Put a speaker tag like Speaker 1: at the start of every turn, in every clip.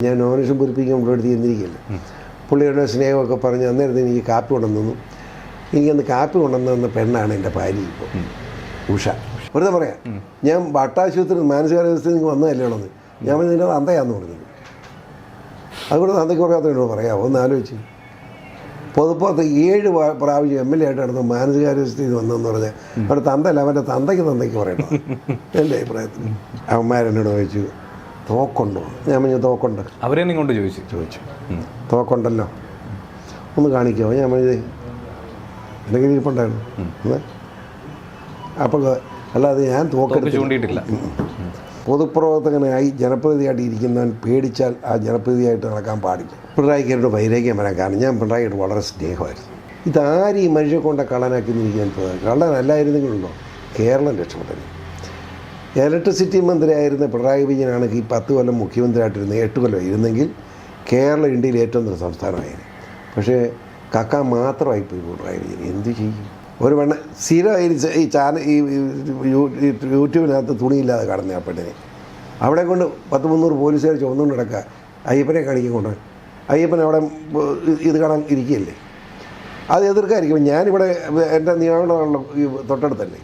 Speaker 1: ഞാൻ നോമിനേഷൻ പൂരിപ്പിക്കാൻ പുള്ളിയെടുത്ത് ചെന്നിരിക്കില്ല പുള്ളിയുടെ സ്നേഹമൊക്കെ പറഞ്ഞ് അന്നേരത്തെ എനിക്ക് കാപ്പി കൊണ്ടുവന്നു. എനിക്കന്ന് കാപ്പി കൊണ്ടുവന്ന തന്ന പെണ്ണാണ് എന്റെ ഭാര്യ ഇപ്പോൾ. ഉഷ. വെറുതെ പറയാം. ഞാൻ വട്ടാശുപത്രി മാനസികാരോഗ്യത്തിൽ നിങ്ങൾക്ക് വന്നതല്ലേ ഉള്ളത് ഞാൻ ഇതിന്റെ അന്തയാന്ന് പറഞ്ഞത് അതുകൊണ്ട് അന്തയ്ക്ക് പറയാത്തോട് പറയാമോ ഒന്ന് ആലോചിച്ച്. പൊതുപ്പുറത്ത് ഏഴ് പ്രാവശ്യം എം എൽ എ ആയിട്ട് നടന്ന മാനസികാരോഗ്യത്തിൽ വന്നതെന്ന് പറഞ്ഞാൽ അവിടെ തന്തല്ല അവന്റെ തന്തയ്ക്ക് തന്തയ്ക്ക് പറയണം എന്റെ അഭിപ്രായത്തിൽ. അവന്മാരെന്നോട് ചോദിച്ചു. തോക്കുണ്ടോ? ഞാൻ പറഞ്ഞു തോക്കുണ്ട്.
Speaker 2: അവരെ കൊണ്ട് ചോദിച്ചു.
Speaker 1: ചോദിച്ചു. തോക്കുണ്ടല്ലോ. ഒന്ന് കാണിക്കാമോ ഞാൻ പറഞ്ഞു എന്റെ കയ്യിൽ ഇരിപ്പുണ്ടായിരുന്നു? അപ്പോൾ അല്ലാതെ ഞാൻ
Speaker 2: തോക്ക് ചൂണ്ടിയിട്ടില്ല.
Speaker 1: പൊതുപ്രവർത്തകനായി ജനപ്രതിനിധിയായിട്ട് ഇരിക്കുന്നവൻ പേടിച്ചാൽ ആ ജനപ്രതിനിധിയായിട്ട് നടക്കാൻ പാടില്ല. പിണറായിക്കാരോട് വൈരാഗ്യം വരാൻ കാരണം ഞാൻ പിണറായിയോട് വളരെ സ്നേഹമായിരുന്നു. ഇതാരും ഈ മനുഷ്യ കൊണ്ട കള്ളനാക്കി നിൽക്കാൻ പോകുന്നത് കള്ളനല്ലായിരുന്നെങ്കിലുണ്ടോ? കേരളം രക്ഷപ്പെട്ടത്. ഇലക്ട്രിസിറ്റി മന്ത്രിയായിരുന്ന പിണറായി വിജയനാണെങ്കിൽ ഈ പത്ത് കൊല്ലം മുഖ്യമന്ത്രിയായിട്ടിരുന്ന എട്ട് കൊല്ലം ഇരുന്നെങ്കിൽ കേരളം ഇന്ത്യയിൽ ഏറ്റവും നല്ല സംസ്ഥാനമായിരുന്നു. പക്ഷേ കക്ക മാത്രമായിപ്പോയി പിണറായി വിജയൻ. എന്ത് ചെയ്യും? ഒരു വണ്ണ സ്ഥിരം ഈ ചാനൽ ഈ യൂട്യൂബിനകത്ത് തുണിയില്ലാതെ കടന്നു ആ പെണ്ണിനെ. അവിടെ കൊണ്ട് പത്ത് മുന്നൂറ് പോലീസുകാർ ചുമന്നുകൊണ്ട് നടക്കുക. അയ്യപ്പനെ കാണിക്കും കൊണ്ട് അയ്യപ്പൻ അവിടെ ഇത് കാണാൻ ഇരിക്കുകയല്ലേ? അത് എതിർക്കായിരിക്കും. ഞാനിവിടെ എന്റെ നിയമങ്ങളുള്ള ഈ തൊട്ടടുത്തല്ലേ?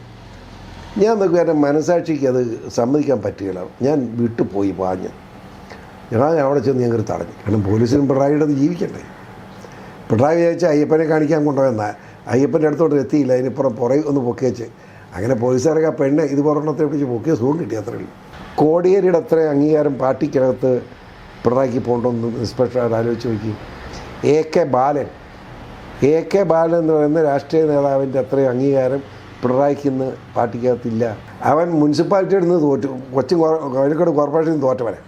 Speaker 1: ഞാൻ നോക്കി എന്റെ മനസാക്ഷിക്ക് അത് സമ്മതിക്കാൻ പറ്റുകയില്ല ഞാൻ വിട്ടുപോയി പാഞ്ഞ്. ഞാൻ അവിടെ ചെന്ന് ഞങ്ങൾ തടഞ്ഞു. കാരണം പോലീസിനും പിണറായിയുടെ അത് ജീവിക്കണ്ടേ? പിണറായി വിചാരിച്ച അയ്യപ്പനെ കാണിക്കാൻ കൊണ്ടുപോയെന്ന അയ്യപ്പന്റെ അടുത്തോട്ട് എത്തിയില്ല. അതിനിപ്പുറം പുറകെ ഒന്ന് പൊക്കിയച്ച്. അങ്ങനെ പോലീസുകാരൊക്കെ ആ പെണ്ണ് ഇത് പുറണത്തെ പിടിച്ച് പൊക്കിയ സുഖം കിട്ടി അത്രേ ഉള്ളൂ കോടിയേരിയുടെ അത്ര അംഗീകാരം പാർട്ടിക്കകത്ത് പിണറായിക്ക് പോകണ്ടെന്ന് നിഷ്പക്ഷമായിട്ട് ആലോചിച്ച് നോക്കി. A K Balan. A K Balan എന്ന് പറയുന്ന രാഷ്ട്രീയ നേതാവിന്റെ അത്രയും അംഗീകാരം പിണറായിക്ക് ഇന്ന് പാർട്ടിക്കകത്തില്ല. അവൻ മുനിസിപ്പാലിറ്റിയിൽ നിന്ന് തോറ്റു. കൊച്ചി കോഴിക്കോട് കോർപ്പറേഷനിൽ നിന്ന് തോറ്റവനാണ്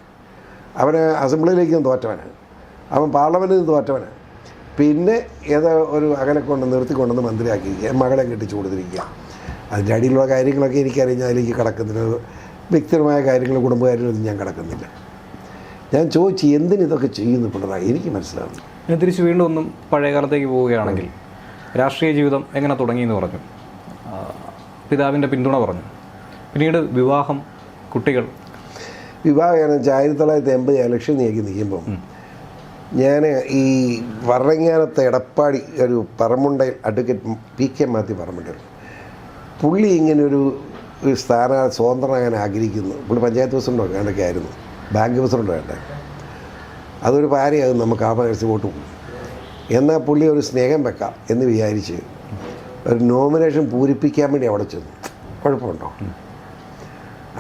Speaker 1: അവന് അസംബ്ലിയിലേക്ക് നിന്ന് തോറ്റവനാണ് അവൻ പാർലമെന്റിൽ നിന്ന് തോറ്റവനാണ് പിന്നെ ഏതോ ഒരു അകലെ കൊണ്ട് നിർത്തിക്കൊണ്ടെന്ന് മന്ത്രിയാക്കിയിരിക്കുക. മകളെ കെട്ടിച്ചു കൊടുത്തിരിക്കുക. അതിന്റെ അടിയിലുള്ള കാര്യങ്ങളൊക്കെ എനിക്കറിയാം. ഞാൻ അതിലേക്ക് കിടക്കുന്നില്ല. വ്യക്തിപരമായ കാര്യങ്ങൾ കുടുംബകാര്യങ്ങളൊന്നും ഞാൻ കിടക്കുന്നില്ല. ഞാൻ ചോദിച്ചു എന്തിന് ഇതൊക്കെ ചെയ്യുന്നു പിണറായി? എനിക്ക് മനസ്സിലാവുന്നു
Speaker 2: ഞാൻ തിരിച്ച് വീണ്ടും ഒന്നും പഴയ കാലത്തേക്ക് പോവുകയാണെങ്കിൽ രാഷ്ട്രീയ ജീവിതം എങ്ങനെ തുടങ്ങിയെന്ന് പറഞ്ഞു. പിതാവിന്റെ പിന്തുണ പറഞ്ഞു. പിന്നീട് വിവാഹം കുട്ടികൾ.
Speaker 1: വിവാഹം വെച്ചാൽ ആയിരത്തി തൊള്ളായിരത്തി എൺപത് ഇലക്ഷൻ നീക്കി നിൽക്കുമ്പം ഞാൻ ഈ വറങ്ങാനത്തെ എടപ്പാടി ഒരു Parambundayil advocate P K Mathew Parambundayil. പുള്ളി ഇങ്ങനെ ഒരു ഒരു സ്ഥാന സ്വതന്ത്രനാകാൻ ആഗ്രഹിക്കുന്നു. പുള്ളി പഞ്ചായത്ത് പ്രസിഡന്റോ വേണ്ടൊക്കെ ആയിരുന്നു. ബാങ്ക് പ്രസിഡന്റോ വേണ്ട അതൊരു പാരയാകും നമുക്ക് ആ പൈസ വോട്ട് പോകും എന്നാൽ പുള്ളി ഒരു സ്നേഹം വെക്കാം എന്ന് വിചാരിച്ച് ഒരു നോമിനേഷൻ പൂരിപ്പിക്കാൻ വേണ്ടി അവിടെ ചെന്നു. കുഴപ്പമുണ്ടോ?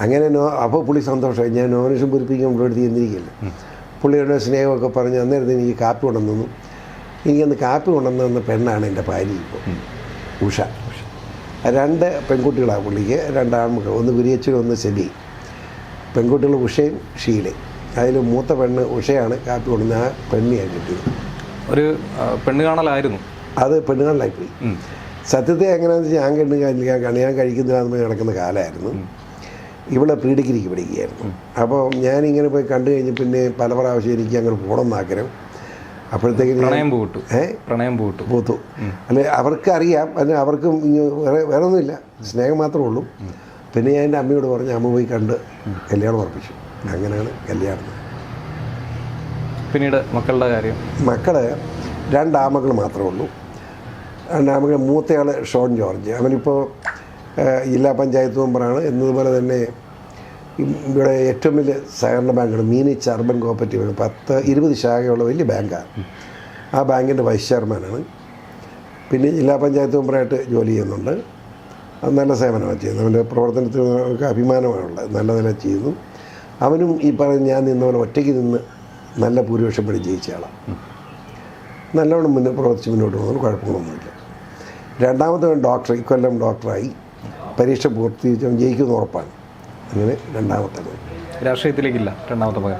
Speaker 1: അങ്ങനെ നോ അപ്പോൾ പുള്ളി സന്തോഷമായി. ഞാൻ നോമിനേഷൻ പൂരിപ്പിക്കാൻ പുള്ളിയെടുത്ത് ചെന്നിരിക്കില്ല. പുള്ളിയുടെ സ്നേഹമൊക്കെ പറഞ്ഞ് അന്നേരത്തെ എനിക്ക് കാപ്പി കൊണ്ടുവന്നു. എനിക്കന്ന് കാപ്പി കൊണ്ടുവന്നു തന്ന പെണ്ണാണ് എന്റെ ഭാര്യ ഇപ്പോൾ. ഉഷ. രണ്ട് പെൺകുട്ടികളാണ് പുള്ളിക്ക്. രണ്ട് ആൺമക്കൾ ഒന്ന് കുരിയച്ചനും ഒന്ന് സെബി. പെൺകുട്ടികൾ ഉഷയും ഷീലയും. അതിൽ മൂത്ത പെണ്ണ് ഉഷയാണ് കാപ്പി കൊണ്ടുന്ന ആ പെണ്ണിയാണ് കിട്ടിയത്.
Speaker 2: ഒരു പെണ്ണ് കാണലായിരുന്നു.
Speaker 1: അത്
Speaker 2: പെണ്ണുകാണലായിപ്പോയി.
Speaker 1: സത്യത്തെ എങ്ങനെയാണെന്ന് വെച്ചാൽ ഞാൻ കണ്ണു കഴിക്കാൻ കണ്ണു ഞാൻ കഴിക്കുന്നില്ല എന്ന് നടക്കുന്ന കാലമായിരുന്നു. ഇവിടെ പ്രീ ഡിഗ്രിക്ക് പഠിക്കുകയായിരുന്നു. അപ്പോൾ ഞാനിങ്ങനെ പോയി കണ്ടു കഴിഞ്ഞ് പിന്നെ പല പ്രാവശ്യം എനിക്ക് അങ്ങനെ പോകണം എന്നാഗ്രഹം അപ്പോഴത്തേക്കും
Speaker 2: പ്രണയം പൂവിട്ടു
Speaker 1: ഏഹ്
Speaker 2: പ്രണയം പൂവിട്ടു
Speaker 1: പൂത്തു. അല്ലെ അവർക്കറിയാം. അതിന് അവർക്കും വേറെ വേറെ ഒന്നുമില്ല സ്നേഹം മാത്രമേ ഉള്ളൂ. പിന്നെ ഞാൻ എന്റെ അമ്മയോട് പറഞ്ഞു അമ്മ പോയി കണ്ട് കല്യാണം ഉറപ്പിച്ചു. അങ്ങനെയാണ് കല്യാണം.
Speaker 2: പിന്നീട് മക്കളുടെ കാര്യം?
Speaker 1: മക്കൾ രണ്ടാമകൾ മാത്രമേ ഉള്ളൂ. രണ്ടാമകൾ മൂത്തയാൾ ഷോൺ ജോർജ്. അവനിപ്പോൾ ജില്ലാ പഞ്ചായത്ത് മെമ്പറാണ്. എന്നതുപോലെ തന്നെ ഇവിടെ ഏറ്റവും വലിയ സഹകരണ ബാങ്കാണ്. മീനിച്ച് അർബൻ കോപ്പറേറ്റീവ് പത്ത് ഇരുപത് ശാഖയുള്ള വലിയ ബാങ്കാണ്. ആ ബാങ്കിന്റെ വൈസ് ചെയർമാനാണ്. പിന്നെ ജില്ലാ പഞ്ചായത്ത് മെമ്പറായിട്ട് ജോലി ചെയ്യുന്നുണ്ട്. അത് നല്ല സേവനമാണ് ചെയ്യുന്നത്. അവന്റെ പ്രവർത്തനത്തിന് നമുക്ക് അഭിമാനമാണുള്ളത്. നല്ല നില ചെയ്യുന്നു. അവനും ഈ പറഞ്ഞ ഞാൻ നിന്ന പോലെ ഒറ്റയ്ക്ക് നിന്ന് നല്ല ഭൂരിപക്ഷം പടി ജയിച്ച ആളാണ് നല്ലോണം മുന്നേ പ്രവർത്തിച്ച് മുന്നോട്ട് പോകുന്നു കുഴപ്പങ്ങളൊന്നുമില്ല. രണ്ടാമത്തെ ഡോക്ടർ ഇക്കൊല്ലം ഡോക്ടറായി. പരീക്ഷ പൂർത്തീകരിച്ച് ജയിക്കുന്ന ജയിക്കുമെന്ന് ഉറപ്പാണ്. അങ്ങനെ രണ്ടാമത്തെ
Speaker 2: രാഷ്ട്രീയത്തിലേക്കില്ല രണ്ടാമത്തെ മകൻ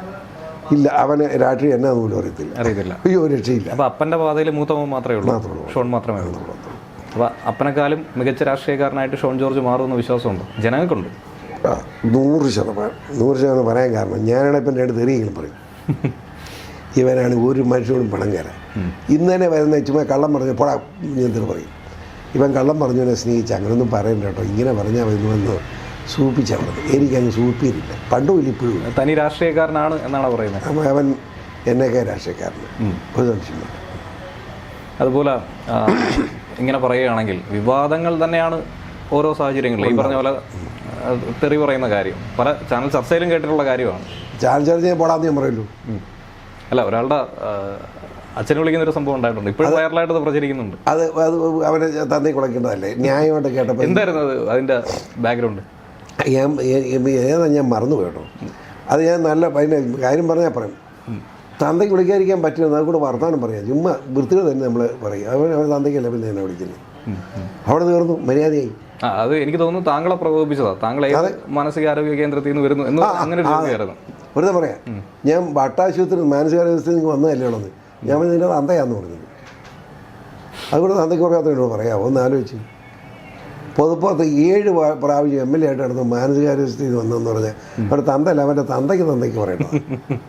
Speaker 1: ഇല്ല അവന് രാഷ്ട്രീയം എന്നാ പോലും അറിയത്തില്ല.
Speaker 2: അറിയത്തില്ല.
Speaker 1: അയ്യോ രക്ഷയില്ല.
Speaker 2: അപ്പൊ അപ്പന്റെ പാതയിൽ മൂത്തമൻ മാത്രമേ ഉള്ളൂ.
Speaker 1: മാത്രമേ ഉള്ളൂ.
Speaker 2: ഷോൺ മാത്രമേ ഉള്ളൂ. അപ്പൊ അപ്പനെക്കാളും മികച്ച രാഷ്ട്രീയക്കാരനായിട്ട് ഷോൺ ജോർജ് മാറുമെന്ന് വിശ്വാസമുണ്ട്. ജനങ്ങൾക്കുണ്ട്.
Speaker 1: ആ, നൂറ് ശതമാനം നൂറ് ശതമാനം പറയാൻ കാരണം ഞാനാണ് ഇപ്പം രണ്ട് തെറിയെങ്കിലും പറയും. ഇവനാണ് ഒരു മനുഷ്യനോടും പണം കയറാൻ ഇന്ന് തന്നെ വരുന്ന ചുമ്മാ കള്ളം പറഞ്ഞ് പോടാ ഞാൻ തെറി പറയും. ഇവൻ കള്ളം പറഞ്ഞവനെ സ്നേഹിച്ച് അങ്ങനൊന്നും പറയണ്ട കേട്ടോ. ഇങ്ങനെ പറഞ്ഞാൽ വരുന്നുവെന്ന് സൂപ്പിച്ചാൽ മതി. എനിക്കങ്ങ് സൂപ്പിയില്ല. പണ്ടും ഇല്ല ഇപ്പോഴും
Speaker 2: തനി രാഷ്ട്രീയക്കാരനാണ് എന്നാണ് പറയുന്നത്?
Speaker 1: അവൻ- അവൻ എന്നൊക്കെ രാഷ്ട്രീയക്കാരന്. ഒരു സംശയം
Speaker 2: അതുപോലെ ഇങ്ങനെ പറയുകയാണെങ്കിൽ വിവാദങ്ങൾ തന്നെയാണ് ഓരോ സാഹചര്യങ്ങളിലും. ഈ പറഞ്ഞ പോലെ തെറി പറയുന്ന കാര്യം. പല ചാനൽ ചർച്ചയിലും കേട്ടിട്ടുള്ള കാര്യമാണ്.
Speaker 1: ചാനൽ ചർച്ച പോടാന്ന് ഞാൻ പറയുള്ളൂ.
Speaker 2: അല്ല ഒരാളുടെ അച്ഛനെ വിളിക്കുന്ന ഒരു സംഭവം ഉണ്ടായിട്ടുണ്ട്. ഇപ്പോഴും വൈറലായിട്ട് പ്രചരിക്കുന്നുണ്ട്.
Speaker 1: അത് അത് അവരെ തന്നെ കുളയ്ക്കേണ്ടതല്ലേ ന്യായമായിട്ട് കേട്ടപ്പോൾ
Speaker 2: എന്തായിരുന്നു അത്? അതിന്റെ ബാക്ക്ഗ്രൗണ്ട്?
Speaker 1: ഞാൻ ഏ- ഏ- ഞാൻ മറന്നു കേട്ടോ. അത് ഞാൻ നല്ല അതിന്റെ കാര്യം പറഞ്ഞാൽ പറയും തന്തയ്ക്ക് വിളിക്കാതിരിക്കാൻ പറ്റില്ല അത് കൂടെ വർത്തമാനം പറയാം. ചുമ്മാ വൃത്തികൾ തന്നെ നമ്മൾ പറയും. അവൻ അവൻ തന്തയ്ക്കല്ല പിന്നെ എന്നെ വിളിക്കുന്നത്. അവിടെ തീർന്നു മര്യാദയായി.
Speaker 2: അത് എനിക്ക് തോന്നുന്നു താങ്കളെ പ്രകോപിപ്പിച്ചതാ. താങ്കളെ മാനസികാരോഗ്യ കേന്ദ്രത്തിൽ നിന്ന് വരുന്നു എന്ന് അങ്ങനെ ഒരു
Speaker 1: വെറുതെ പറയാം. ഞാൻ വട്ടാശുപത്രി മാനസികാരോഗ്യത്തിൽ നിന്ന് വന്നതല്ലേ ഉള്ളത്. ഞാൻ നിന്റെ തന്തയാന്ന് പറഞ്ഞത്. അതുകൊണ്ട് തന്തയ്ക്ക് എന്നോട് പറയാം. ഒന്ന് ആലോചിച്ച്. പൊതുപ്പുറത്ത് ഏഴ് പ്രാവശ്യം എം എൽ എ ആയിട്ട് നടന്ന മാനസികാരോഗ്യസ്ഥിതി വന്നെന്ന് പറഞ്ഞാൽ അവരുടെ തന്തല്ല അവന്റെ തന്തയ്ക്ക് തന്തയ്ക്ക് പറയണം.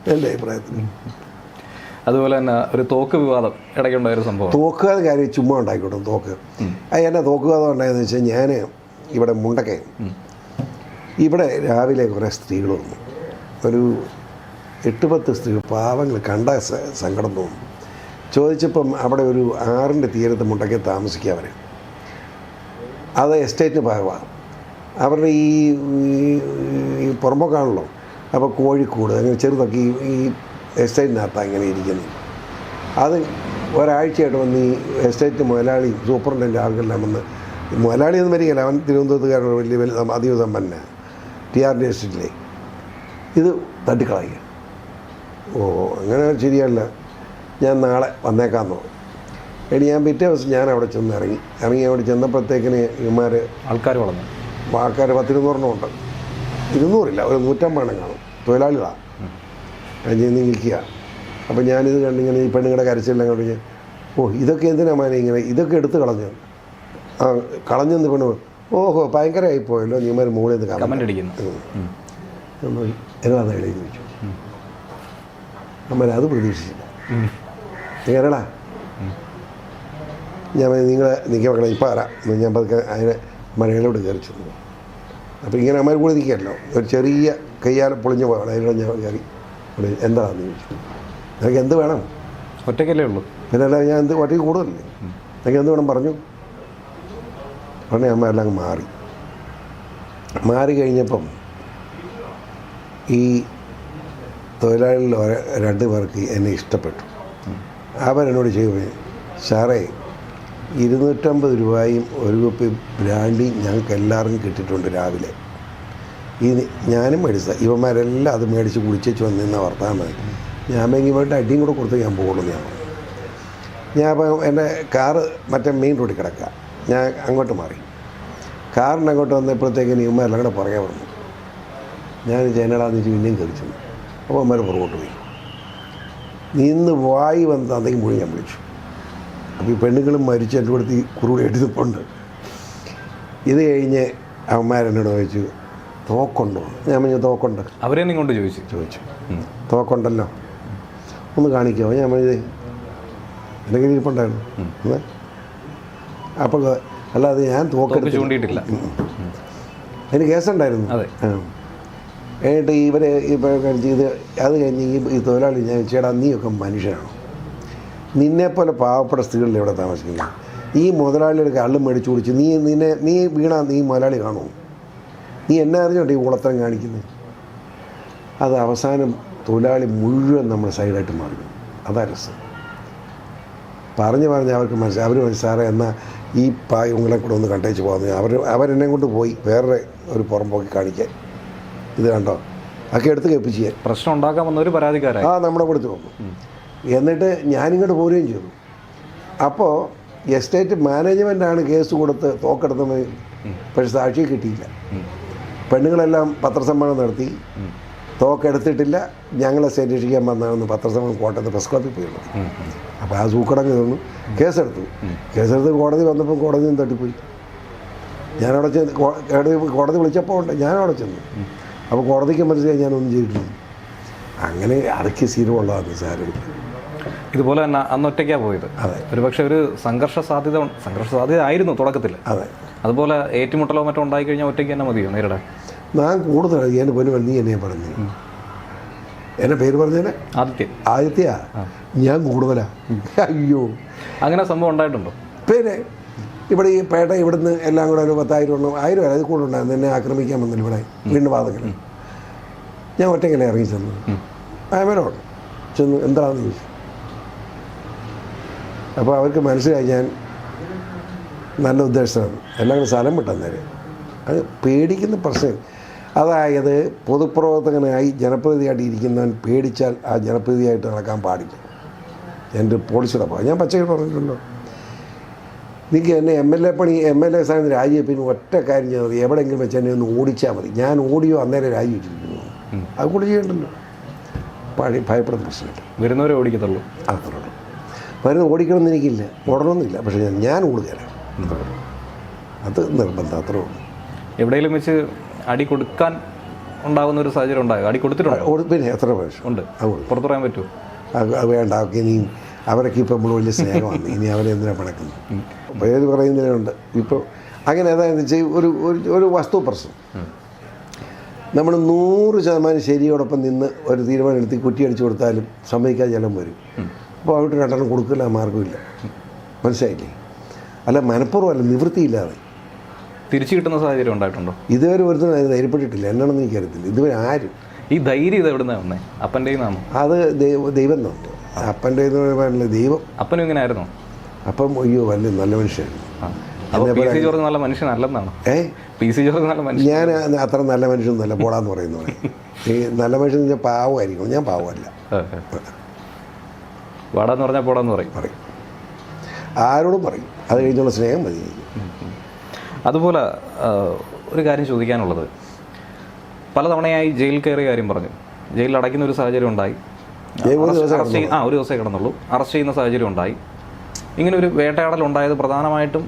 Speaker 1: എന്റെ അഭിപ്രായത്തിൽ.
Speaker 2: അതുപോലെ തന്നെ ഒരു തോക്ക് വിവാദം ഇടയ്ക്കുണ്ടായ ഒരു സംഭവം.
Speaker 1: തോക്കുകാർ കാര്യം ചുമ്മാ ഉണ്ടാക്കിക്കോട്ടെ തോക്ക്. അത് എന്നെ തോക്കുവാദം ഉണ്ടായെന്ന് വെച്ചാൽ ഞാൻ ഇവിടെ മുണ്ടക്കയം. ഇവിടെ രാവിലെ കുറേ സ്ത്രീകൾ വന്നു. ഒരു എട്ട് പത്ത് സ്ത്രീ പാവങ്ങൾ കണ്ട സങ്കടം തോന്നും. ചോദിച്ചപ്പം അവിടെ ഒരു ആറിന്റെ തീരത്ത് മുട്ടയ്ക്ക് താമസിക്കുക അവർ അത് എസ്റ്റേറ്റ് ഭാഗമാണ് അവരുടെ ഈ ഈ- പുറമൊക്കാണല്ലോ അപ്പോൾ കോഴിക്കോട് അങ്ങനെ ചെറുതൊക്കെ ഈ ഈ എസ്റ്റേറ്റിനകത്താണ് ഇങ്ങനെ ഇരിക്കുന്നത് അത് ഒരാഴ്ചയായിട്ട് വന്ന് ഈ എസ്റ്റേറ്റ് മുതലാളി സൂപ്രണ്ടന്റ് ആളുകളെല്ലാം വന്ന് മുതലാളി എന്ന് വരികയില്ല. അവൻ തിരുവനന്തപുരത്തുകാരുടെ വലിയ വലിയ അതീവ സമ്പന്ന ടി ആർ ഡി എസ്റ്റേറ്റിലെ. ഇത് തട്ടിക്കളയുക. ഓ അങ്ങനെ ശരിയല്ല. ഞാൻ നാളെ വന്നേക്കാമെന്നോ എടി ഞാൻ പിറ്റേ ദിവസം ഞാൻ അവിടെ ചെന്ന് ഇറങ്ങി. ഇറങ്ങി അവിടെ ചെന്നപ്പോഴത്തേക്കിന് ഇവന്മാർ
Speaker 2: ആൾക്കാർ വളർന്നു.
Speaker 1: ആൾക്കാർ പത്തിരുന്നൂറെണ്ണം ഉണ്ട്. ഇരുന്നൂറില്ല ഒരു നൂറ്റമ്പതെണ്ണം കാണും. തൊഴിലാളികളാണ് കഴിഞ്ഞ് നിൽക്കുക. അപ്പം ഞാനിത് കണ്ടിങ്ങനെ ഈ പെണ്ണുങ്ങളുടെ കരച്ചിലെല്ലാം കണ്ടു ഞാൻ ഓ ഇതൊക്കെ എന്തിനാ മാനേ ഇങ്ങനെ? ഇതൊക്കെ എടുത്ത് കളഞ്ഞു. ആ കളഞ്ഞെന്ന് പെണ്ണു ഓഹോ ഭയങ്കരമായി പോയല്ലോ നീമാർ മുകളിൽ നിന്ന് കാണാൻ
Speaker 2: കമന്റ് അടിക്കുന്നു.
Speaker 1: എഴുതി ചോദിച്ചു അമ്മ അത് പ്രതീക്ഷിച്ചില്ല. എങ്ങനെടാ ഞാൻ നിങ്ങളെ നിൽക്കാൻ മക്കളെ ഇപ്പം ആരാ ഞാൻ പതുക്കെ അതിനെ മഴയിലോട്ട് കയറി ചെന്നു. അപ്പോൾ ഇങ്ങനെ അമ്മ കൂടെ നിൽക്കുകയല്ലോ ഒരു ചെറിയ കയ്യാല പൊളിഞ്ഞ പോകണം അതിലൂടെ ഞാൻ കയറി. എന്താണെന്ന് ചോദിച്ചു. നിനക്ക് എന്ത് വേണം?
Speaker 2: ഒറ്റയ്ക്കല്ലേ ഉള്ളൂ.
Speaker 1: പിന്നെ അല്ല ഞാൻ എന്ത് ഒറ്റയ്ക്ക് കൂടുതലല്ലേ? നിനക്ക് എന്ത് വേണം പറഞ്ഞു? ഉടനെ അമ്മ എല്ലാം മാറി. മാറി കഴിഞ്ഞപ്പം ഈ തൊഴിലാളികളിൽ രണ്ട് പേർക്ക് എന്നെ ഇഷ്ടപ്പെട്ടു. അവരെന്നോട് ചെയ്യുമ്പോൾ സാറേ ഇരുന്നൂറ്റമ്പത് രൂപയും ഒരു കുപ്പി ബ്രാൻഡി ഞങ്ങൾക്ക് എല്ലാവർക്കും കിട്ടിയിട്ടുണ്ട് രാവിലെ. ഈ ഞാനും മേടിച്ച ഇവന്മാരെല്ലാം അത് മേടിച്ച് കുടിച്ചേച്ച് വന്നിരുന്ന വർത്തമാനം ഞാൻ വേണ്ടി പോയിട്ട് അടിയും കൂടെ കൊടുത്ത് ഞാൻ പോകുള്ളൂ ഞാൻ പറഞ്ഞു. ഞാൻ അപ്പം എന്റെ കാറ് മറ്റേ മെയിൻ റോഡിൽ കിടക്കുക. ഞാൻ അങ്ങോട്ട് മാറി. കാറിന് അങ്ങോട്ട് വന്നപ്പോഴത്തേക്കിന് ഇവന്മാരെല്ലാം കൂടെ പുറകെ വന്നു. ഞാൻ ചേനടാന്ന് വെച്ച് പിന്നെയും കയറി ചെന്നു അപ്പോൾ അമ്മേനെ പുറകോട്ട് പോയി. നിന്ന് വായി വന്ന് അന്നേക്കും മുഴുവൻ ഞാൻ വിളിച്ചു അപ്പോൾ ഈ പെണ്ണുങ്ങളും മരിച്ച് എന്റെ അടുത്ത് ഈ കുറുകൂടെ എടുത്തിപ്പുണ്ട് ഇത് കഴിഞ്ഞ് അമ്മമാരെന്നോട് ചോദിച്ചു തോക്കുണ്ടോ? ഞാൻ പറഞ്ഞു തോക്കുണ്ട്.
Speaker 2: അവരെ കൊണ്ട് ചോദിച്ചു?
Speaker 1: ചോദിച്ചു. തോക്കുണ്ടല്ലോ. ഒന്ന് കാണിക്കാമോ ഞാൻ പറഞ്ഞത് എന്റെ കയ്യിൽ ഇരിപ്പുണ്ടായിരുന്നു? അപ്പോൾ അല്ലാതെ ഞാൻ
Speaker 2: തോക്ക്
Speaker 1: തോക്കെടുത്ത്
Speaker 2: ചൂണ്ടിയിട്ടില്ല
Speaker 1: അതിന് കേസുണ്ടായിരുന്നു.
Speaker 2: അതെ.
Speaker 1: എന്നിട്ട് ഇവരെ ചെയ്ത് അത് കഴിഞ്ഞ് ഈ തൊഴിലാളി ഞാൻ ചേട്ടാ നീയൊക്കെ മനുഷ്യനാണോ? നിന്നെപ്പോലെ പാവപ്പെട്ട സ്ത്രീകളിൽ എവിടെ താമസിക്കുന്നത് ഈ മുതലാളിയുടെ കള്ളും മേടിച്ചു കുടിച്ച് നീ നിന്നെ നീ വീണ നീ മുതലാളി കാണുമോ? നീ എന്നെ അറിഞ്ഞോട്ടെ ഈ ഉളത്തരം കാണിക്കുന്നത് അത് അവസാനം തൊഴിലാളി മുഴുവൻ നമ്മുടെ സൈഡായിട്ട് മാറി. അതാ രസം. പറഞ്ഞു പറഞ്ഞ് അവർക്ക് മനസ്സിലായി അവർ മനസ്സിലാറേ എന്നാൽ ഈ പാ ഇവങ്ങളെ കൂടെ ഒന്ന് കണ്ടേച്ച് പോകുന്നത് അവർ അവരെന്നെ കൊണ്ട് പോയി വേറെ ഒരു പുറമ്പോക്കി കാണിക്കാൻ. ഇത് കണ്ടോ? ഒക്കെ എടുത്ത് കേൾപ്പിച്ച് ഞാൻ.
Speaker 2: പ്രശ്നം ഉണ്ടാക്കാൻ വന്ന ഒരു പരാതിക്കാരായി.
Speaker 1: ആ നമ്മുടെ കൊടുത്ത് വന്നു എന്നിട്ട് ഞാനിങ്ങോട്ട് പോരുകയും ചെയ്തു. അപ്പോൾ എസ്റ്റേറ്റ് മാനേജ്മെന്റാണ് കേസ് കൊടുത്ത് തോക്കെടുത്തത്. പക്ഷെ സാക്ഷി കിട്ടിയില്ല. പെണ്ണുങ്ങളെല്ലാം പത്രസമ്മേളനം നടത്തി. തോക്കെടുത്തിട്ടില്ല. ഞങ്ങളെ സന്വേഷിക്കാൻ വന്നതാണെന്ന് പത്രസമ്മേളനം കോട്ടയത്ത് പ്രസ് ക്ലബിൽ പോയിരുന്നു അപ്പോൾ ആ സൂക്കടങ്ങ് തന്നു കേസെടുത്തു. കേസെടുത്ത് കോടതി വന്നപ്പോൾ കോടതിയും തട്ടിപ്പോയി. ഞാനവിടെ ചെന്ന് കോടതി കോടതി വിളിച്ചപ്പോൾ ഉണ്ട്. ഞാനവിടെ ചെന്നു. അപ്പോൾ കോടതിക്ക് മനസ്സിലായി ഞാനൊന്നും ചെയ്തിട്ടില്ല. അങ്ങനെ അടക്കി സ്ഥിരമുള്ളതാണ് സാരം
Speaker 2: ഇതുപോലെ തന്നെ അന്ന് ഒറ്റയ്ക്കാണ് പോയത്.
Speaker 1: അതെ.
Speaker 2: ഒരു പക്ഷേ ഒരു സംഘർഷ സാധ്യത സംഘർഷ സാധ്യത ആയിരുന്നു തുടക്കത്തിൽ.
Speaker 1: അതെ.
Speaker 2: അതുപോലെ ഏറ്റുമുട്ടലോ മറ്റോ ഉണ്ടായി കഴിഞ്ഞാൽ ഒറ്റയ്ക്ക് തന്നെ മതിയോ നേരിടാൻ?
Speaker 1: ഞാൻ കൂടുതൽ എന്റെ പൊന്നു നീ എന്നെ പറഞ്ഞു എന്നെ പേര് പറഞ്ഞേനെ?
Speaker 2: ആദിത്യ.
Speaker 1: ആദിത്യ? ഞാൻ കൂടുതലാ. അയ്യോ.
Speaker 2: അങ്ങനെ സംഭവം ഉണ്ടായിട്ടുണ്ടോ?
Speaker 1: പിന്നെ ഇവിടെ ഈ പേട്ട ഇവിടുന്ന് എല്ലാം കൂടെ ഒരു പത്തായിരം എണ്ണം ആയിരം അല്ല അത് കൂടുതൽ ഉണ്ടായിരുന്നു എന്നെ ആക്രമിക്കാൻ വന്നില്ല ഇവിടെ വീണ്ടും വാദങ്ങൾ ഞാൻ ഒറ്റയ്ക്കല്ലേ ഇറങ്ങി ചെന്നു അയമനോട് ചെന്ന് എന്താണെന്ന് ചോദിച്ചു? അപ്പോൾ അവർക്ക് മനസ്സിലായി ഞാൻ നല്ല ഉദ്ദേശമാണ് എല്ലാം കൂടെ സ്ഥലം വിട്ടെന്നേരം അത് പേടിക്കുന്ന പ്രശ്നം. അതായത് പൊതുപ്രവർത്തകനായി ജനപ്രതിനിധിയായിട്ട് ഇരിക്കുന്നവൻ പേടിച്ചാൽ ആ ജനപ്രതിനിധിയായിട്ട് നടക്കാൻ പാടില്ല. എന്റെ പോളിസിയുടെ ഭാഗം ഞാൻ പച്ചയ്ക്ക് പറഞ്ഞിട്ടുണ്ടല്ലോ എനിക്ക് എന്നെ എം എൽ എ പണി എം എൽ എ സ്ഥാനത്ത് രാജിവെപ്പിന് ഒറ്റ കാര്യം ചെയ്താൽ മതി എവിടെയെങ്കിലും വെച്ച് എന്നെ ഒന്ന് ഓടിച്ചാൽ മതി. ഞാൻ ഓടിയോ അന്നേരം രാജിവെച്ചിരിക്കുന്നു അത് കൂടി ചെയ്യണ്ടല്ലോ. പഴയ ഭയപ്പെടുന്ന പ്രശ്നമില്ല.
Speaker 2: വരുന്നവരെ ഓടിക്കത്തുള്ളൂ.
Speaker 1: അത്രയുള്ളൂ. വരുന്ന ഓടിക്കണമെന്ന് എനിക്കില്ല. ഓടണമെന്നില്ല. പക്ഷേ ഞാൻ ഞാൻ ഓടുകയാണ്. അത് നിർബന്ധം. അത്രേ ഉള്ളൂ.
Speaker 2: എവിടെയെങ്കിലും വെച്ച് അടി കൊടുക്കാൻ ഉണ്ടാകുന്ന ഒരു സാഹചര്യം ഉണ്ടായോ? അടി കൊടുത്തിട്ടുണ്ടോ?
Speaker 1: പിന്നെ എത്ര പ്രാവശ്യം?
Speaker 2: ഉണ്ട്.
Speaker 1: അത്
Speaker 2: പുറത്തു പറയാൻ പറ്റുമോ?
Speaker 1: അത് വേണ്ട. ഇനിയും ഇനി അവരൊക്കെ ഇപ്പം നമ്മൾ വലിയ സ്നേഹമാണ്. ഇനി അവരെ എന്തിനാ പണക്കുന്നത്? അപ്പോൾ ഏത് പറയുന്നതിനുണ്ട് ഇപ്പോൾ അങ്ങനെ അതായത് വെച്ചാൽ ഒരു ഒരു- വസ്തു പ്രശ്നം. നമ്മൾ നൂറ് ശതമാനം ശരിയോടൊപ്പം നിന്ന് ഒരു തീരുമാനം എടുത്ത് കുറ്റിയടിച്ചു കൊടുത്താലും സമ്മതിക്കാതെ ജലം വരും. അപ്പോൾ അവിടെ രണ്ടെണ്ണം കൊടുക്കില്ല മാർഗമില്ല മനസ്സിലായില്ലേ? അല്ല മനഃപൂർവമല്ല നിവൃത്തിയില്ലാതെ.
Speaker 2: തിരിച്ചു കിട്ടുന്ന സാഹചര്യം ഉണ്ടായിട്ടുണ്ടോ?
Speaker 1: ഇതുവരെ ഒരുത്തനും ധൈര്യപ്പെട്ടിട്ടില്ല. എന്നാണെന്ന് എനിക്കറിയത്തില്ല. ഇതുവരെ ആരും.
Speaker 2: ഈ ധൈര്യം ഇത് എവിടെ നിന്നാണ് അപ്പന്റെ നിന്നാണോ
Speaker 1: അത് ദൈവ നോട്ട് അപ്പന്റെ പറയുമ്പോൾ ദൈവം.
Speaker 2: അപ്പനും ഇങ്ങനെ ആയിരുന്നു
Speaker 1: അപ്പം അയ്യോ വലിയ നല്ല മനുഷ്യനായിരുന്നു
Speaker 2: നല്ല മനുഷ്യനല്ലെന്നാണ്
Speaker 1: ഏ?
Speaker 2: പി സി ജോർജ് നല്ല മനുഷ്യൻ.
Speaker 1: ഞാൻ അത്ര നല്ല മനുഷ്യനൊന്നുമല്ല പോടാന്ന് പറയുന്നു ഈ നല്ല മനുഷ്യൻ ഞാൻ പാവമായിരിക്കും ഞാൻ പാവമല്ല.
Speaker 2: വാടാന്ന് പറഞ്ഞാൽ പോടാന്ന് പറയും.
Speaker 1: പറയും. ആരോടും പറയും. അത് കഴിഞ്ഞുള്ള സ്നേഹം മതി.
Speaker 2: അതുപോലെ ഒരു കാര്യം ചോദിക്കാനുള്ളത്. പലതവണയായി ജയിൽ കയറിയ കാര്യം പറഞ്ഞു. ജയിലിൽ അടയ്ക്കുന്ന ഒരു സാഹചര്യം ഉണ്ടായി. അറസ്റ്റ് ആ ഒരു ദിവസമേ കിടന്നുള്ളൂ. അറസ്റ്റ് ചെയ്യുന്ന സാഹചര്യം ഉണ്ടായി. ഇങ്ങനെ ഒരു വേട്ടയാടൽ ഉണ്ടായത് പ്രധാനമായിട്ടും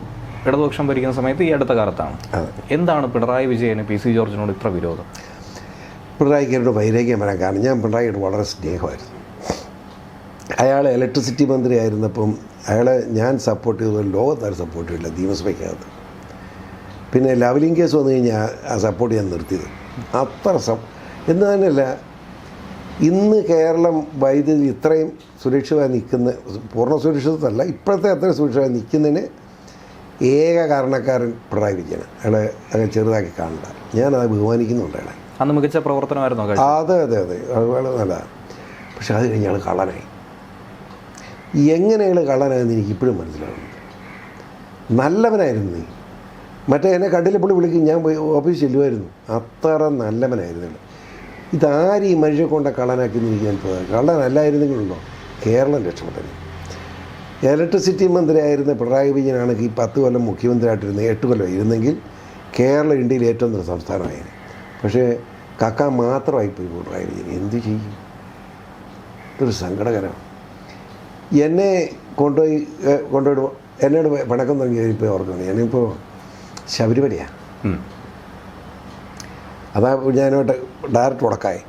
Speaker 2: ഇടതുപക്ഷം ഭരിക്കുന്ന സമയത്ത് ഈ അടുത്ത കാലത്താണ്. എന്താണ് പിണറായി വിജയന് പി സി ജോർജിനോട് ഇത്ര വിരോധം?
Speaker 1: പിണറായിക്ക് എന്നോട് വൈരാഗ്യം വരാൻ കാരണം ഞാൻ പിണറായിയോട് വളരെ സ്നേഹമായിരുന്നു. അയാൾ ഇലക്ട്രിസിറ്റി മന്ത്രി ആയിരുന്നപ്പം അയാളെ ഞാൻ സപ്പോർട്ട് ചെയ്തത് ലോകത്താരും സപ്പോർട്ട് ചെയ്തില്ല നിയമസഭയ്ക്കകത്ത്. പിന്നെ ലവലിംഗ് കേസ് വന്നു കഴിഞ്ഞാൽ ആ സപ്പോർട്ട് ചെയ്യാൻ നിർത്തിയത്. അത്ര സം എന്ന് തന്നെയല്ല ഇന്ന് കേരളം വൈദ്യുതി ഇത്രയും സുരക്ഷിതമായി നിൽക്കുന്ന പൂർണ സുരക്ഷിതല്ല ഇപ്പോഴത്തെ അത്രയും സുരക്ഷിതമായി നിൽക്കുന്നതിന് ഏക കാരണക്കാരൻ പിണറായി വിജയനാണ്. അയാളെ അങ്ങനെ ചെറുതാക്കി കാണണ്ട. ഞാനത് ബഹുമാനിക്കുന്നുണ്ട് അയാളെ.
Speaker 2: അന്ന് മികച്ച പ്രവർത്തനമായിരുന്നു
Speaker 1: അതെ അതെ അതെ. വളരെ നല്ലതാണ്. പക്ഷെ അത് കഴിഞ്ഞ് അയാൾ കള്ളനായി. എങ്ങനെ അയാൾ കള്ളനായെന്ന് എനിക്ക് ഇപ്പോഴും മനസ്സിലാവുന്നുണ്ട് നല്ലവനായിരുന്നു നീ. മറ്റേ എന്നെ കണ്ടില്ല പുള്ളി വിളിക്കും ഞാൻ ഓഫീസ് ഓഫീസിൽ ചെല്ലുമായിരുന്നു. അത്ര നല്ലവനായിരുന്നു ഇതാരും ഈ മനുഷ്യ കൊണ്ട കള്ളനാക്കി എനിക്ക് പോകുന്നത്? കള്ളനല്ലായിരുന്നെങ്കിലുണ്ടോ? കേരളം രക്ഷപ്പെട്ടത്. ഇലക്ട്രിസിറ്റി മന്ത്രിയായിരുന്ന പിണറായി വിജയനാണെങ്കിൽ ഈ പത്ത് കൊല്ലം മുഖ്യമന്ത്രിയായിട്ടിരുന്ന എട്ട് കൊല്ലം ഇരുന്നെങ്കിൽ കേരളം ഇന്ത്യയിൽ ഏറ്റവും നല്ല സംസ്ഥാനമായിരുന്നു. പക്ഷേ കക്ക മാത്രമായിപ്പോയി പിണറായി വിജയൻ. എന്ത് ചെയ്യും? ഇതൊരു സങ്കടകരമാണ്. എന്നെ കൊണ്ടുപോയി കൊണ്ടുപോയി എന്നോട് പണക്കം തുടങ്ങി ഇപ്പോൾ ഓർക്കുന്നത് ഞാനിപ്പോൾ ശബരിമലയാണ്. അതാ ഞാനോട്ട് ഡയറക്റ്റ് ഉടക്കായി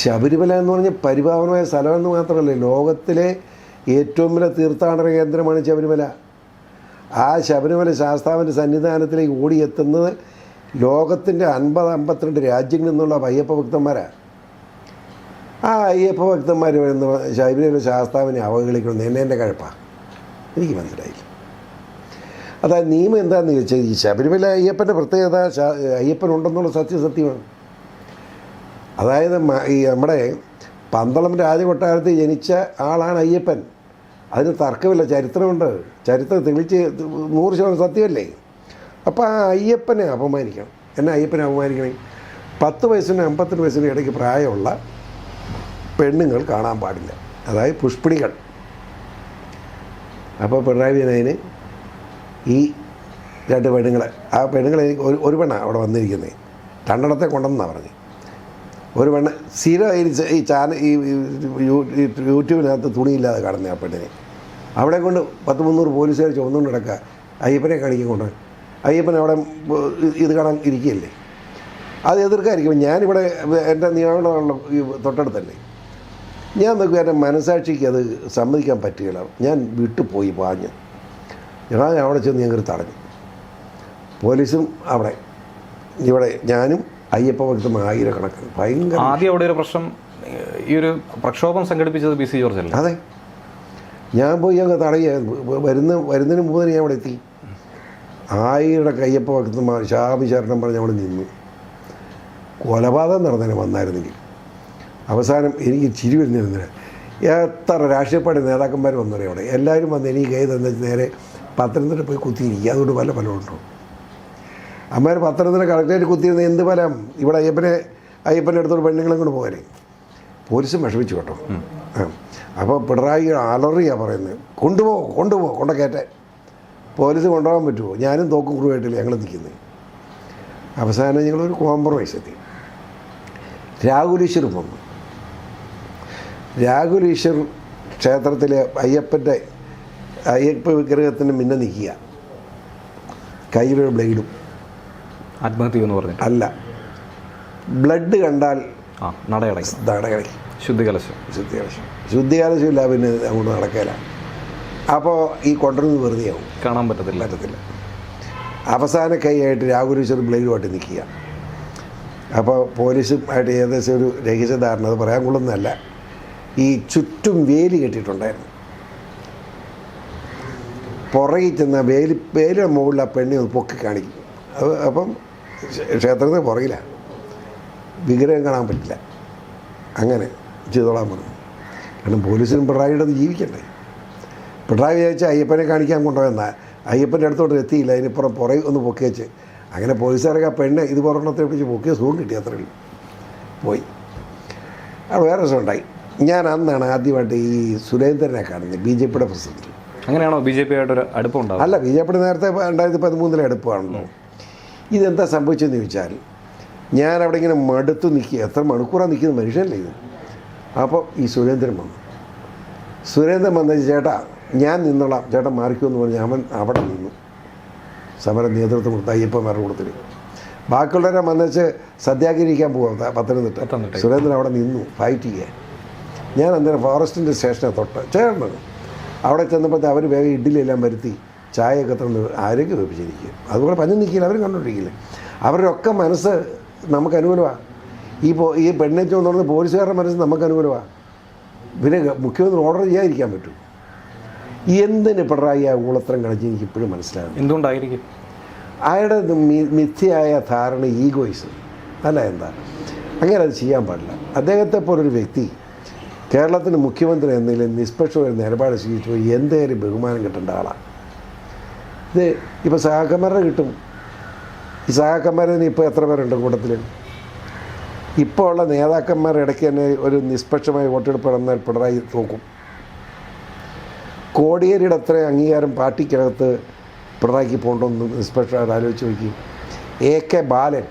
Speaker 1: ശബരിമല എന്ന് പറഞ്ഞ പരിപാവനമായ സ്ഥലമെന്ന് മാത്രമല്ല ലോകത്തിലെ ഏറ്റവും വലിയ തീർത്ഥാടന കേന്ദ്രമാണ് ശബരിമല. ആ ശബരിമല ശാസ്താവിന്റെ സന്നിധാനത്തിലേക്ക് ഓടിയെത്തുന്നത് ലോകത്തിന്റെ അൻപത് അമ്പത്തിരണ്ട് രാജ്യങ്ങളിൽ നിന്നുള്ള അയ്യപ്പ ഭക്തന്മാരാണ് ആ അയ്യപ്പ ഭക്തന്മാർ വരുന്ന ശബരിമല ശാസ്താവിനെ അവഹേളിക്കണം എന്നെ എന്റെ കഴപ്പാണ് എനിക്ക് മനസ്സിലായില്ല. അതായത് നിയമം എന്താണെന്ന് ചോദിച്ചാൽ ഈ ശബരിമല അയ്യപ്പന്റെ പ്രത്യേകത അയ്യപ്പൻ ഉണ്ടെന്നുള്ള സത്യസത്യമാണ്. അതായത് ഈ നമ്മുടെ പന്തളം രാജകൊട്ടാരത്തിൽ ജനിച്ച ആളാണ് അയ്യപ്പൻ. അതിന് തർക്കമില്ല ചരിത്രമുണ്ട്. ചരിത്രം തെളിച്ച് നൂറ് ശതമാനം സത്യമല്ലേ? അപ്പോൾ ആ അയ്യപ്പനെ അപമാനിക്കണം. എന്നെ അയ്യപ്പനെ അപമാനിക്കണേ? പത്ത് വയസ്സിനും അമ്പത്തിന് വയസ്സിനും ഇടയ്ക്ക് പ്രായമുള്ള പെണ്ണുങ്ങൾ കാണാൻ പാടില്ല. അതായത് പുഷ്പിണികൾ. അപ്പോൾ പിണറായി വിജയന് ഈ രണ്ട് പെണ്ണുങ്ങളെ. ആ പെണ്ണുങ്ങളെ എനിക്ക് ഒരു ഒരു പെണ്ണാണ് അവിടെ വന്നിരിക്കുന്നത് രണ്ടെണ്ണത്തെ കൊണ്ടെന്നാണ് പറഞ്ഞത് ഒരു പെണ്ണ് സ്ഥിരമായി ഈ ചാനൽ ഈ യൂട്യൂബിനകത്ത് തുണിയില്ലാതെ കാണുന്ന ആ പെണ്ണിനെ. അവിടെ കൊണ്ട് പത്ത് മുന്നൂറ് പോലീസുകാർ ചുമന്നുകൊണ്ട് കിടക്കുക അയ്യപ്പനെ കാണിക്കാൻ കൊണ്ട് അയ്യപ്പൻ അവിടെ ഇത് കാണാൻ ഇരിക്കുകയല്ലേ അത് എതിർക്കായിരിക്കും. ഞാനിവിടെ എന്റെ നിയമങ്ങളുള്ള ഈ തൊട്ടടുത്തല്ലേ. ഞാൻ നോക്കുക എന്റെ മനസാക്ഷിക്ക് അത് സമ്മതിക്കാൻ പറ്റുകയില്ല. ഞാൻ വിട്ടുപോയി പാഞ്ഞ് ഞാൻ അവിടെ ചെന്ന് ഞങ്ങൾ തടഞ്ഞു. പോലീസും അവിടെ. ഇവിടെ ഞാനും അയ്യപ്പ ഭക്തം ആയിരക്കണക്കിന്. ഭയങ്കര
Speaker 2: ആദ്യം അവിടെ ഒരു പ്രശ്നം ഈ ഒരു പ്രക്ഷോഭം സംഘടിപ്പിച്ചത് ബി സി ജോർജ് അല്ല
Speaker 1: അതെ. ഞാൻ പോയി അങ്ങ് തടയ വരുന്ന വരുന്നതിന് മുമ്പ് തന്നെ ഞാൻ അവിടെ എത്തി. ആയിരുടെ കയ്യപ്പ ഭക്തന്മാർ ശാപി ശരണം പറഞ്ഞ് അവിടെ നിന്നു. കൊലപാതകം നടന്നതിന് വന്നായിരുന്നെങ്കിൽ. അവസാനം എനിക്ക് ചിരി വരുന്നിരുന്നില്ല എത്ര രാഷ്ട്രീയ പാർട്ടി നേതാക്കന്മാർ വന്നറിയാം അവിടെ? എല്ലാവരും വന്ന് എനിക്ക് കൈ തന്നെ നേരെ പത്തനംതിട്ട പോയി കുത്തിയിരിക്കുക. അതുകൊണ്ട് പല ഫലമുണ്ടോ? അമ്മമാർ പത്തനംതിട്ട കളക്ടറേറ്റ് കുത്തിയിരുന്ന എന്ത് ഫലം? ഇവിടെ അയ്യപ്പനെ അയ്യപ്പന്റെ അടുത്തോട് പെണ്ണുങ്ങളും കൊണ്ട് പോകാനേ. പോലീസും വിഷമിച്ചു കേട്ടോ. അപ്പോൾ പിണറായി അലറിയാ പറയുന്നത്. കൊണ്ടുപോ കൊണ്ട കൊണ്ടക്കയറ്റെ പോലീസ് കൊണ്ടുപോകാൻ പറ്റുമോ? ഞാനും തോക്കും കുറുവായിട്ടില്ല ഞങ്ങൾ നിൽക്കുന്നത്. അവസാനം ഞങ്ങളൊരു കോംപ്രമൈസ് എത്തി. രാഹുൽ ഈശ്വർ വന്നു. രാഹുൽ ഈശ്വർ ക്ഷേത്രത്തിലെ അയ്യപ്പന്റെ അയ്യപ്പ വിഗ്രഹത്തിന് മുന്നേ നിൽക്കുക. കയ്യിലൊരു ബ്ലേഡും.
Speaker 2: ആത്മഹത്യ എന്ന് പറഞ്ഞു
Speaker 1: അല്ല. ബ്ലഡ് കണ്ടാൽ
Speaker 2: ആ നടയടക്കി
Speaker 1: നടക്കി
Speaker 2: ശുദ്ധികലശം.
Speaker 1: ശുദ്ധികലശം. ഇല്ല പിന്നെ അങ്ങോട്ട് നടക്കില്ല അപ്പോൾ ഈ കൊണ്ടുവരുന്നത് വെറുതെയാവും.
Speaker 2: കാണാൻ പറ്റത്തില്ല.
Speaker 1: പറ്റത്തില്ല. അവസാന കൈയായിട്ട് രാഹുലീശ്വർ ബ്ലേഡുമായിട്ട് നിൽക്കുക. അപ്പോൾ പോലീസും ആയിട്ട് ഏകദേശം ഒരു രഹസ്യധാരണ. അത് പറയാൻ കൊള്ളുന്നതല്ല. ഈ ചുറ്റും വേലി കെട്ടിയിട്ടുണ്ടായിരുന്നു. പുറകിൽ ചെന്ന വേലി വേലിയുടെ മുകളിൽ ആ പെണ്ണി ഒന്ന് പൊക്കി കാണിക്കും. അത് അപ്പം ക്ഷേ- ക്ഷേത്രത്തിന് പുറകിലാണ് വിഗ്രഹം കാണാൻ പറ്റില്ല. അങ്ങനെ ചെയ്തോളാൻ പറഞ്ഞു. കാരണം പോലീസിനും പിണറായിയുടെ ജീവിക്കണ്ടേ? പിണറായി വിചാരിച്ച അയ്യപ്പനെ കാണിക്കാൻ കൊണ്ടുവന്ന. അയ്യപ്പന്റെ അടുത്തോട്ട് എത്തിയില്ല. അതിനിപ്പുറം പുറകെ ഒന്ന് പൊക്കി വെച്ച്. അങ്ങനെ പോലീസുകാരൊക്കെ ആ പെണ്ണ് ഇത് പുറത്തെ പിടിച്ച് പൊക്കിയ സുഖം കിട്ടി അത്രേ ഉള്ളൂ. പോയി. അവിടെ വേറെ രസമുണ്ടായി ഞാൻ അന്നാണ് ആദ്യമായിട്ട് ഈ സുരേന്ദ്രനെ കാണുന്നത്. ബി ജെ പിയുടെ പ്രസിഡന്റ്.
Speaker 2: അങ്ങനെയാണോ ബി ജെ പി ആയിട്ടൊരു അടുപ്പം ഉണ്ടാവും
Speaker 1: അല്ല ബി ജെ പി നേരത്തെ രണ്ടായിരത്തി പതിമൂന്നിലെ അടുപ്പാണല്ലോ. ഇതെന്താ സംഭവിച്ചതെന്ന് ചോദിച്ചാൽ ഞാൻ അവിടെ ഇങ്ങനെ മടുത്ത് നിൽക്കുക. എത്ര മണിക്കൂറാണ് നിൽക്കുന്ന മനുഷ്യനല്ലേ ഇത്. അപ്പോൾ ഈ സുരേന്ദ്രൻ വന്നു. സുരേന്ദ്രൻ വന്ന ചേട്ടാ ഞാൻ നിന്നോളാം. ചേട്ടൻ മാറിക്കുമെന്ന് പറഞ്ഞ് അവൻ അവിടെ നിന്നു. സമരം നേതൃത്വം കൊടുത്ത അയ്യപ്പന്മാരുടെ കൂട്ടത്തിൽ ബാക്കിയുള്ളവരെ വന്നേച്ച് സത്യാഗ്രഹിക്കാൻ പോകാം പത്തനംതിട്ട. സുരേന്ദ്രൻ അവിടെ നിന്നു ഫൈറ്റ് ചെയ്യാൻ. ഞാൻ അന്നേരം ഫോറസ്റ്റിന്റെ സ്റ്റേഷനെ തൊട്ട് ചേർന്നത്. അവിടെ ചെന്നപ്പോൾ അവർ വേഗം ഇഡ്ഡലിയെല്ലാം വരുത്തി ചായയൊക്കെ തന്ന് ആരോഗ്യം വെപ്പിച്ചിരിക്കും അതുപോലെ പഞ്ഞു നിൽക്കില്ല അവർ കണ്ടുകൊണ്ടിരിക്കില്ല. അവരുടെ ഒക്കെ മനസ്സ് നമുക്ക് അനുകൂലമാണ് ഈ പോ ഈ പെണ്ണേറ്റ് വന്നുകൊണ്ട് പോലീസുകാരുടെ മനസ്സ് നമുക്ക് അനുകൂലമാണ് പിന്നെ മുഖ്യമന്ത്രി ഓർഡർ ചെയ്യാതിരിക്കാൻ പറ്റും. എന്തിന് പിണറായി ആ ഊളത്രം കളിച്ച് എനിക്ക് ഇപ്പോഴും മനസ്സിലാകും
Speaker 2: എന്തുകൊണ്ടായിരിക്കും?
Speaker 1: അയാളുടെ മിഥ്യയായ ധാരണ ഈഗോയിസ് അല്ല എന്താ? അങ്ങനെ അത് ചെയ്യാൻ പാടില്ല. അദ്ദേഹത്തെ പോലൊരു വ്യക്തി കേരളത്തിന് മുഖ്യമന്ത്രി എന്നതിൽ നിഷ്പക്ഷമായ നിലപാട് സ്വീകരിച്ചു എന്തേലും ബഹുമാനം കിട്ടേണ്ട ആളാണ് ഇത് ഇപ്പോൾ സഹാക്കന്മാരുടെ കിട്ടും. ഈ സഹാക്കന്മാരെ ഇപ്പോൾ എത്ര പേരുണ്ട് കൂട്ടത്തിൽ ഇപ്പോൾ ഉള്ള നേതാക്കന്മാരുടെ ഇടയ്ക്ക് തന്നെ ഒരു നിഷ്പക്ഷമായ വോട്ടെടുപ്പ് നടന്നാൽ പിണറായി തോക്കും. കോടിയേരിയുടെ അത്രയും അംഗീകാരം പാർട്ടിക്കകത്ത് പിണറായിക്ക് പോകണമെന്ന് നിഷ്പക്ഷമായിട്ട് ആലോചിച്ച് നോക്കി. A K Balan.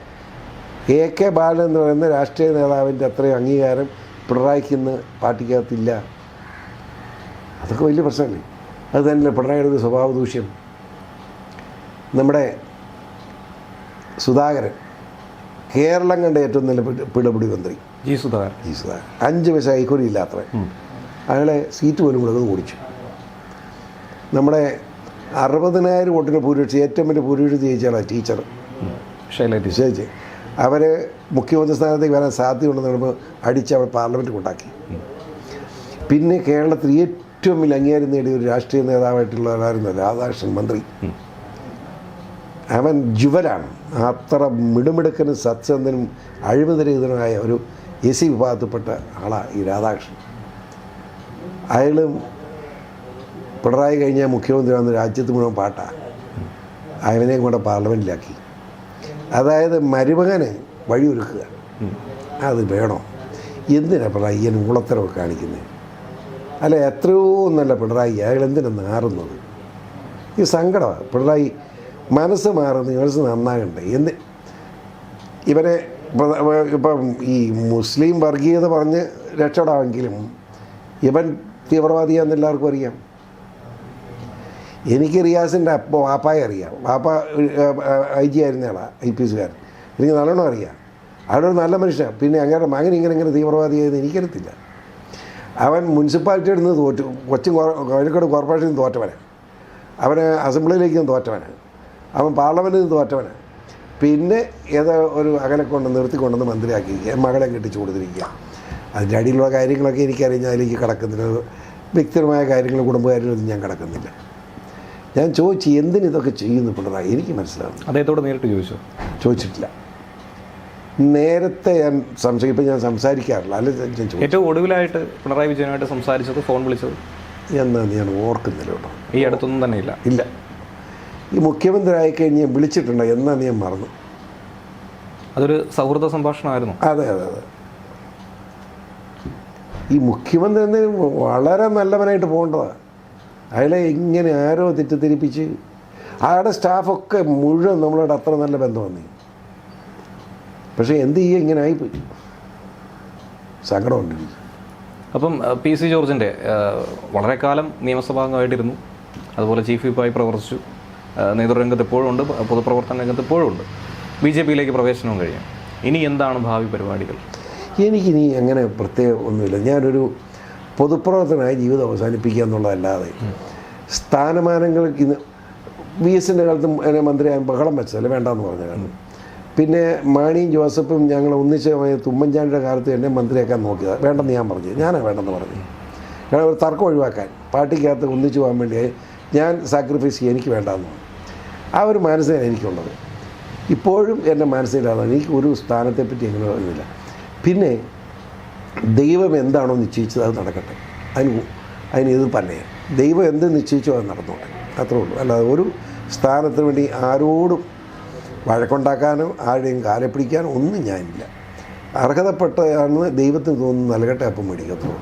Speaker 1: A K Balan എന്ന് പറയുന്ന രാഷ്ട്രീയ നേതാവിന്റെ അത്രയും അംഗീകാരം പിണറായിക്ക് ഇന്ന് പാർട്ടിക്കകത്തില്ല. അതൊക്കെ വലിയ പ്രശ്നമല്ലേ? അത് തന്നെ പിണറായിയുടെ ഒരു സ്വഭാവ ദൂഷ്യം? നമ്മുടെ സുധാകരൻ കേരളം കണ്ട ഏറ്റവും നല്ല പിട- പിടപിടി മന്ത്രി.
Speaker 2: ജി സുധാകരൻ.
Speaker 1: ജി സുധാകരൻ. അഞ്ച് പൈസ കൈക്കൂലി ഇല്ലാത്തവൻ. അയാളെ സീറ്റ് പോലും കൂടെ ഓടിച്ചു. നമ്മുടെ അറുപതിനായിരം വോട്ടിന് ഭൂരിപക്ഷം ഏറ്റവും വലിയ ഭൂരിപക്ഷം ജയിച്ചാണ് ടീച്ചർ.
Speaker 2: ശൈല ടീച്ചർ
Speaker 1: അവർ മുഖ്യമന്ത്രി സ്ഥാനത്തേക്ക് വരാൻ സാധ്യതയുണ്ടെന്ന് പറയുമ്പോൾ അടിച്ച് അവർ പാർലമെന്റ് കൊണ്ടാക്കി. പിന്നെ കേരളത്തിൽ ഏറ്റവും വലിയ അംഗീകാരം നേടിയ ഒരു രാഷ്ട്രീയ നേതാവായിട്ടുള്ള ഒരാളായിരുന്നു രാധാകൃഷ്ണൻ മന്ത്രി. അവൻ ജുവലാണ് അത്ര മിടുമിടുക്കനും സത്സന്ധനും അഴിമതിരഹിതനുമായ ഒരു എ സി വിഭാഗത്തിൽപ്പെട്ട ആളാണ് ഈ രാധാകൃഷ്ണൻ. അയാളും പിണറായി കഴിഞ്ഞാൽ മുഖ്യമന്ത്രി വന്ന് രാജ്യത്ത് മുഴുവൻ പാട്ടാണ് അവനെയും കൂടെ പാർലമെന്റിലാക്കി. അതായത് മരുമകന് വഴിയൊരുക്കുക. അത് വേണോ. എന്തിനാ പിണറായി ഈ ഊളത്തരവ് കാണിക്കുന്നത് അല്ല എത്രയോ നല്ല പിണറായി അയാൾ എന്തിനാ നാറുന്നത്? ഈ സങ്കടമാണ് പിണറായി മനസ്സ് മാറുന്ന മനസ്സ് നന്നാകണ്ടേ? എന്ത്? ഇവരെ ഇപ്പം- ഈ മുസ്ലിം വർഗീയത പറഞ്ഞ് രക്ഷപ്പെടാമെങ്കിലും ഇവൻ തീവ്രവാദിയാന്ന് എല്ലാവർക്കും അറിയാം. എനിക്ക് റിയാസിന്റെ അപ്പോൾ വാപ്പായെ അറിയാം. വാപ്പ ഐ ജി ആയിരുന്ന ആളാണ് ഐ പി എസ്സുകാരൻ എനിക്ക് നല്ലോണം അറിയാം. അയാളൊരു നല്ല മനുഷ്യനാണ് പിന്നെ അങ്ങനെ മകൻ ഇങ്ങനെ ഇങ്ങനെ തീവ്രവാദിയായത് എനിക്കറിയത്തില്ല. അവൻ മുനിസിപ്പാലിറ്റിയിൽ നിന്ന് തോറ്റു. കൊച്ചിൻ കോ- കോഴിക്കോട് കോർപ്പറേഷനിൽ നിന്ന് തോറ്റവനാണ് അവന് നിന്ന് തോറ്റവനാണ് അവൻ പാർലമെന്റിൽ നിന്ന് തോറ്റവനാണ് പിന്നെ ഏതോ ഒരു അകലെ കൊണ്ട് നിർത്തിക്കൊണ്ടെന്ന് മന്ത്രിയാക്കിയിരിക്കുക. മകളെ കെട്ടിച്ചു കൊടുത്തിരിക്കുക. അതിന്റെ അടിയിലുള്ള കാര്യങ്ങളൊക്കെ എനിക്കറിയാം. അതിലേക്ക് കിടക്കുന്നില്ല. വ്യക്തിപരമായ കാര്യങ്ങൾ കുടുംബകാര്യങ്ങളൊന്നും ഞാൻ കിടക്കുന്നില്ല. ഞാൻ ചോദിച്ചു എന്തിന് ഇതൊക്കെ ചെയ്യുന്നു പിണറായി? എനിക്ക് മനസ്സിലാവുന്നു
Speaker 2: അദ്ദേഹത്തോട് നേരിട്ട് ചോദിച്ചു?
Speaker 1: ചോദിച്ചിട്ടില്ല. നേരത്തെ ഞാൻ സംശയം ഇപ്പം ഞാൻ സംസാരിക്കാറില്ല. അല്ല
Speaker 2: ഏറ്റവും ഒടുവിലായിട്ട് പിണറായി വിജയനായിട്ട് സംസാരിച്ചത് ഫോൺ വിളിച്ചത്?
Speaker 1: എന്നാന്ന് ഞാൻ ഓർക്കുന്നില്ല കേട്ടോ.
Speaker 2: ഈ അടുത്തൊന്നും തന്നെ ഇല്ല.
Speaker 1: ഇല്ല ഈ മുഖ്യമന്ത്രി ആയിക്കഴിഞ്ഞ് ഞാൻ വിളിച്ചിട്ടുണ്ട് എന്നാന്ന് ഞാൻ മറന്നു.
Speaker 2: അതൊരു സൗഹൃദ സംഭാഷണമായിരുന്നു.
Speaker 1: അതെ അതെ അതെ. ഈ മുഖ്യമന്ത്രി എന്തെങ്കിലും വളരെ നല്ലവനായിട്ട് പോകേണ്ടതാണ് അയാളെ എങ്ങനെ ആരോ തെറ്റിദ്ധരിപ്പിച്ച് അയാളുടെ സ്റ്റാഫൊക്കെ മുഴുവൻ നമ്മളോട് അത്ര നല്ല ബന്ധം വന്നി. പക്ഷേ എന്ത് ചെയ്യുക ഇങ്ങനെ ആയിപ്പോയി. സങ്കടമുണ്ട്
Speaker 2: അപ്പം പി സി ജോർജിന്റെ വളരെ കാലം നിയമസഭാംഗമായിട്ടിരുന്നു അതുപോലെ ചീഫ് വിപ്പായി പ്രവർത്തിച്ചു. നേതൃരംഗത്ത് എപ്പോഴും ഉണ്ട് പ- പൊതുപ്രവർത്തന രംഗത്ത് എപ്പോഴും ഉണ്ട്. ബി ജെ പിയിലേക്ക് പ്രവേശനവും കഴിയും ഇനി എന്താണ് ഭാവി പരിപാടികൾ?
Speaker 1: എനിക്കിനി അങ്ങനെ പ്രത്യേക ഒന്നുമില്ല. ഞാനൊരു പൊതുപ്രവർത്തനമായി ജീവിതം അവസാനിപ്പിക്കുക എന്നുള്ളതല്ലാതെ സ്ഥാനമാനങ്ങൾക്ക് ഇന്ന് വി എസിന്റെ കാലത്ത് എന്നെ മന്ത്രിയായ ബഹളം വെച്ചതല്ല? വേണ്ടെന്ന് പറഞ്ഞ കാരണം പിന്നെ മാണിയും ജോസഫും ഞങ്ങൾ ഒന്നിച്ച് തുമ്മൻചാണ്ടിയുടെ കാലത്ത് എന്നെ മന്ത്രിയാക്കാൻ നോക്കിയത്. വേണ്ടെന്ന് ഞാൻ പറഞ്ഞു. ഞാനാണ് വേണ്ടെന്ന് പറഞ്ഞു. കാരണം ഒരു തർക്കം ഒഴിവാക്കാൻ പാർട്ടിക്കകത്ത് ഒന്നിച്ചു പോകാൻ വേണ്ടി ഞാൻ സാക്രിഫൈസ് ചെയ്യുക എനിക്ക് വേണ്ടെന്ന് ആ ഒരു മാനസികമാണ് എനിക്കുള്ളത്. ഇപ്പോഴും എന്റെ മനസ്സിലാണ് എനിക്ക് ഒരു സ്ഥാനത്തെപ്പറ്റി എങ്ങനെ പറയുന്നില്ല പിന്നെ ദൈവം എന്താണോ നിശ്ചയിച്ചത് അത് നടക്കട്ടെ. അതിന് അതിന് ഇത് പറയാം ദൈവം എന്ത് നിശ്ചയിച്ചോ അത് നടന്നോട്ടെ അത്രേ ഉള്ളൂ. അല്ലാതെ ഒരു സ്ഥാനത്തിന് വേണ്ടി ആരോടും വഴക്കുണ്ടാക്കാനോ ആരുടെയും കാലെ പിടിക്കാനോ ഒന്നും ഞാനില്ല. അർഹതപ്പെട്ടതാണെന്ന് ദൈവത്തിന് തോന്നുന്നു നൽകട്ടെ അപ്പം മേടിക്കത്തുള്ളൂ.